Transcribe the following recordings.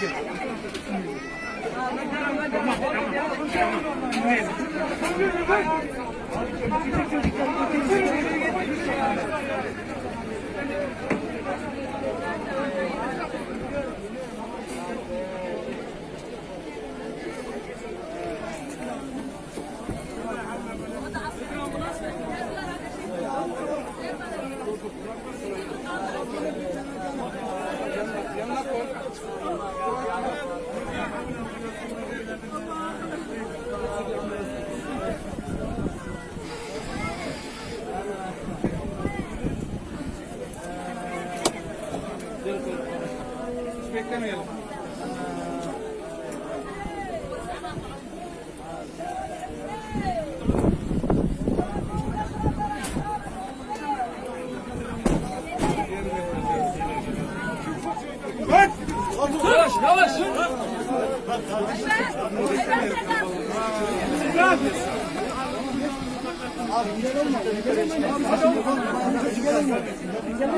Thank you. Hiç beklemeyelim. Yavaş yavaş. Abi gelin mi? Gelin mi? Beni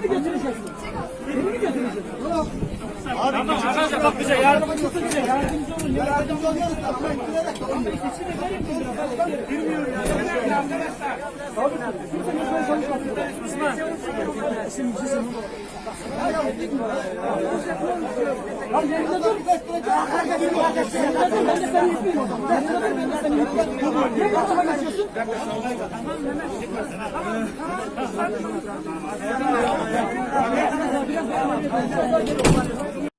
mi götüreceksin? Beni mi götüreceksin? Abi tamam, arkadaşlar bak bize yardımcı olun bize yardımcı olun. Yardımcı olun. Ama işte şimdi benim bir lira. Bilmiyorum ya. Arkadaşlar. Abi kimse ne kadar konuşmasın. Osman. Şimdi bir şey söyleyeyim. Lan yerinde dur. Arkadaşlar. Ben de seni yapayım. Ben de seni yapayım senin yüzünden. Niye kafama geçiyorsun? Tamam Mehmet.